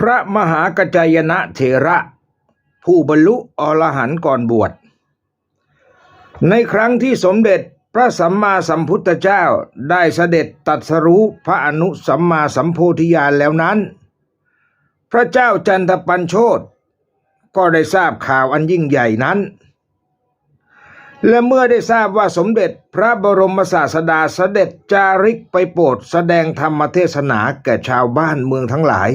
พระมหากัจจายนะเถระ ผู้บรรลุอรหันต์ก่อนบวช ในครั้งที่สมเด็จพระสัมมาสัมพุทธเจ้าได้เสด็จตัดสรู้พระอนุสัมมาสัมโพธิญาณแล้วนั้น พระเจ้าจันทปัญโชตก็ได้ทราบข่าวอันยิ่งใหญ่นั้น และเมื่อได้ทราบว่าสมเด็จพระบรมศาสดาเสด็จจาริกไปโปรดแสดงธรรมเทศนาแก่ชาวบ้านเมืองทั้งหลาย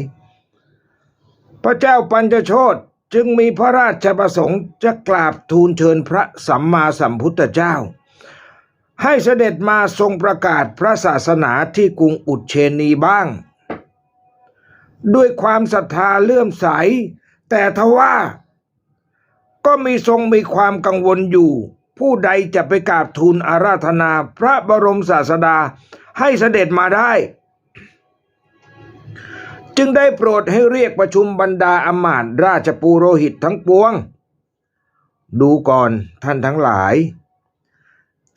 พระเจ้าปัญจโชตจึงมีพระราชประสงค์จะกราบทูลเชิญพระสัมมาสัมพุทธเจ้า ให้เสด็จมาทรงประกาศพระศาสนาที่กรุงอุเชนีบ้าง ด้วยความศรัทธาเลื่อมใส แต่ทว่าก็มีทรงมีความกังวลอยู่ ผู้ใดจะไปกราบทูลอาราธนาพระบรมศาสดาให้เสด็จมาได้ จึงได้โปรดให้เรียกประชุมบรรดาอมาตราชปูโรหิตทั้งปวง ดูก่อนท่านทั้งหลาย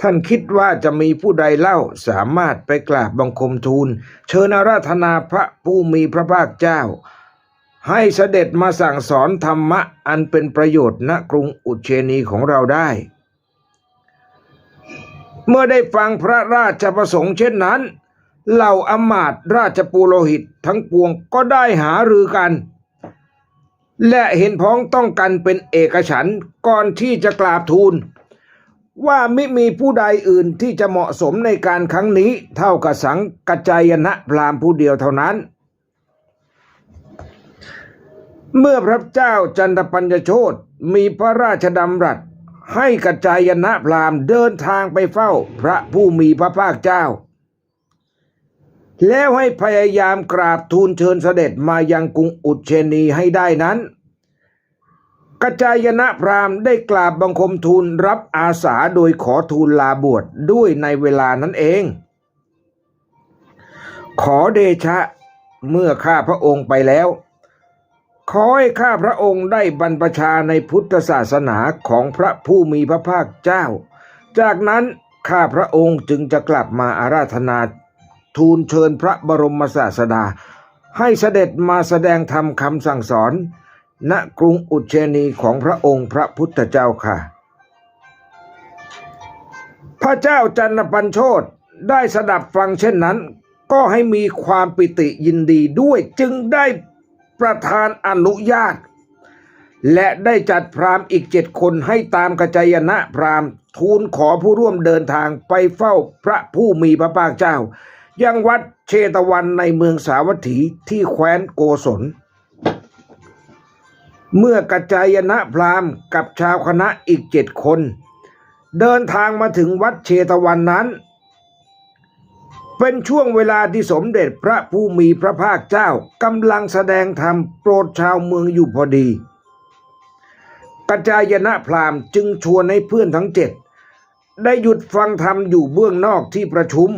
ท่านคิดว่าจะมีผู้ใดเล่าสามารถไปกราบบังคมทูล เชิญาราธนาพระผู้มีพระภาคเจ้า ให้เสด็จมาสั่งสอนธรรมะอันเป็นประโยชน์ณกรุงอุเชนีของเราได้เมื่อได้ฟังพระราชประสงค์เช่นนั้น เหล่าอมาตราชปุโรหิตทั้งปวงก็ได้หารือกัน และเห็นพ้องต้องกันเป็นเอกฉันก่อนที่จะกราบทูล ว่าไม่มีผู้ใดอื่นที่จะเหมาะสมในการครั้งนี้เท่ากับสังกัจจายนะพรามผู้เดียวเท่านั้น เมื่อพระเจ้าจันทปัญญโชตมีพระราชดำรัสให้กัจจายนะพรามเดินทางไปเฝ้าพระผู้มีพระภาคเจ้า แล้วให้พยายามกราบทูลเชิญเสด็จมายังกรุงอุเชนีให้ได้นั้นกัจจายนะพราหมณ์ได้กราบบังคมทูลรับอาสาโดยขอทูลลาบวชดด้วยในเวลานั้นเอง ขอเดชะเมื่อข้าพระองค์ไปแล้ว ขอให้ข้าพระองค์ได้บรรพชาในพุทธศาสนาของพระผู้มีพระภาคเจ้า จากนั้นข้าพระองค์จึงจะกลับมาอาราธนา ทูลเชิญพระบรมศาสดา ให้เสด็จมาแสดงธรรมคำสั่งสอน ณกรุงอุเชนีของพระองค์พระพุทธเจ้าค่ะ พระเจ้าจันทปัญโชตได้สดับฟังเช่นนั้น ก็ให้มีความปิติยินดีด้วยจึงได้ประทานอนุญาต และได้จัดพราหมณ์อีกเจ็ดคนให้ตามกระจายนะพราหมณ์ทูลขอผู้ร่วมเดินทางไปเฝ้าพระผู้มีพระภาคเจ้า ยังวัดเชตวันในเมืองสาวัตถีที่แคว้นโกศล เมื่อกระจายนะพราหมณ์กับชาวคณะอีกเจ็ดคน เดินทางมาถึงวัดเชตวันนั้น เป็นช่วงเวลาที่สมเด็จพระผู้มีพระภาคเจ้ากำลังแสดงธรรมโปรดชาวเมืองอยู่พอดี กัจจายนะพราหมณ์จึงชวนให้เพื่อนทั้งเจ็ดได้หยุดฟังธรรมอยู่เบื้องนอกที่ประชุม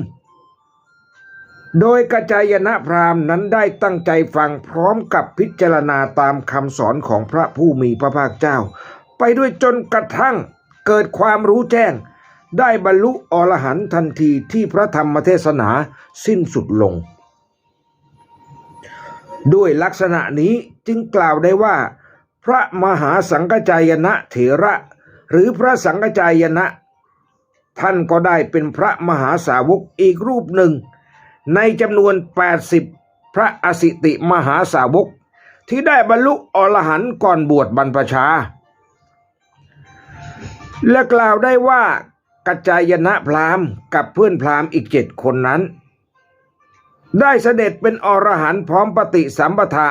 โดยกัจจายนะพราหมณ์นั้นได้ตั้งใจฟังพร้อมกับพิจารณาตามคำสอนของพระผู้มีพระภาคเจ้า ไปด้วยจนกระทั่งเกิดความรู้แจ้ง ได้บรรลุอรหันต์ทันทีที่พระธรรมเทศนาสิ้นสุดลง ด้วยลักษณะนี้จึงกล่าวได้ว่า พระมหาสังฆจายนะเถระ หรือพระสังฆจายนะ ท่านก็ได้เป็นพระมหาสาวกอีกรูปหนึ่ง ในจำนวน 80 พระอสิติมหาสาวก ที่ได้บรรลุอรหันต์ก่อนบวชบรรพชา และกล่าวได้ว่ากัจจายนะพราหมณ์กับเพื่อนพราหมณ์อีกเจ็ดคนนั้น ได้เสด็จเป็นอรหันต์พร้อมปฏิสัมปทะ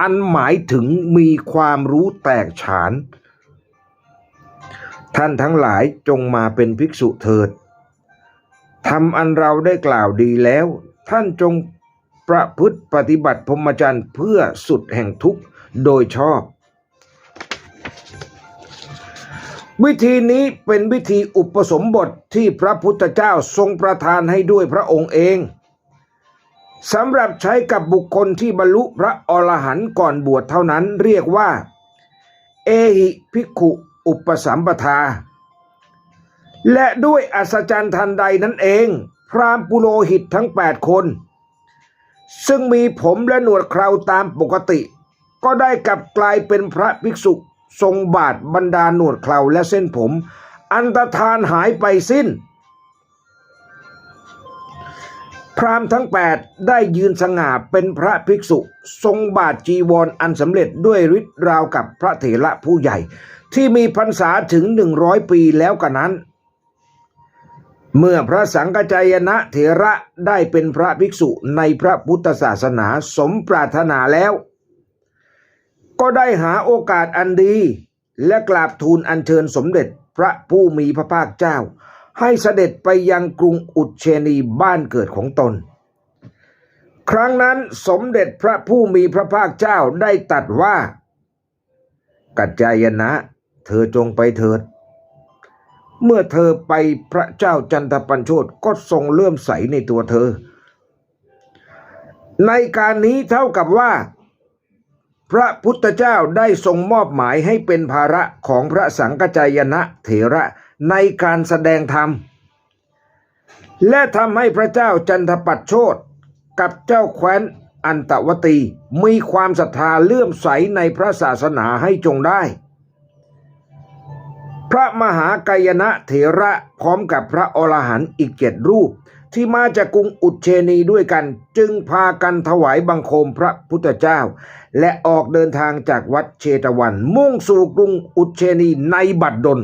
อันหมายถึงมีความรู้แตกฉาน ท่านทั้งหลายจงมาเป็นภิกษุเถิด ทำอันเราได้กล่าวดีแล้ว ท่านจงประพฤติปฏิบัติพรหมจรรย์เพื่อสุดแห่งทุกข์โดยชอบ วิธีนี้เป็นวิธีอุปสมบทที่พระพุทธเจ้าทรงประทานให้ด้วยพระองค์เองสำหรับใช้กับบุคคลที่บรรลุพระอรหันต์ก่อนบวชเท่านั้นเรียกว่า เอหิภิกขุ อุปสัมปทา และด้วยอัศจรรย์ทันใดนั้นเอง พราหมณ์ปุโรหิตทั้ง 8 คน ซึ่งมีผมและหนวดเคราตามปกติ ก็ได้กลับกลายเป็นพระภิกษุทรงบาทบรรดาหนวดเคราและเส้นผม อันตรธานหายไปสิ้น พราหม์ทั้งแปดได้ยืนสง่าเป็นพระภิกษุ ทรงบาทจีวรออันสำเร็จด้วยฤทธิ์ราวกับพระเถระผู้ใหญ่ ที่มีพรรษาถึงหนึ่งร้อยปีแล้วกันนั้น เมื่อพระสังฆจายนะเถระได้เป็นพระภิกษุในพระพุทธศาสนาสมปรารถนาแล้ว ก็ได้หาโอกาสอันดี และกราบทูลอัญเชิญสมเด็จพระผู้มีพระภาคเจ้า ให้เสด็จไปยังกรุงอุเชนีบ้านเกิดของตน ครั้งนั้นสมเด็จพระผู้มีพระภาคเจ้าได้ตัดว่า กัจจายนะ เธอจงไปเถิด เมื่อเธอไปพระเจ้าจันทปัญโชตก็ทรงเลื่อมใสในตัวเธอ ในการนี้เท่ากับว่า พระพุทธเจ้าได้ทรงมอบหมายให้เป็นภาระของพระสังฆจายนะเถระในการแสดงธรรม และทำให้พระเจ้าจันทปัตโชตกับเจ้าแคว้นอันตวตีมีความศรัทธาเลื่อมใสในพระศาสนาให้จงได้ ระมหากายนะเถระพร้อมกับพระอรหันต์อีกเจ็ดรูป ที่มาจากกรุงอุเชนีด้วยกัน จึงพากันถวายบังคมพระพุทธเจ้า และออกเดินทางจากวัดเชตวัน มุ่งสู่กรุงอุเชนีในบัดดล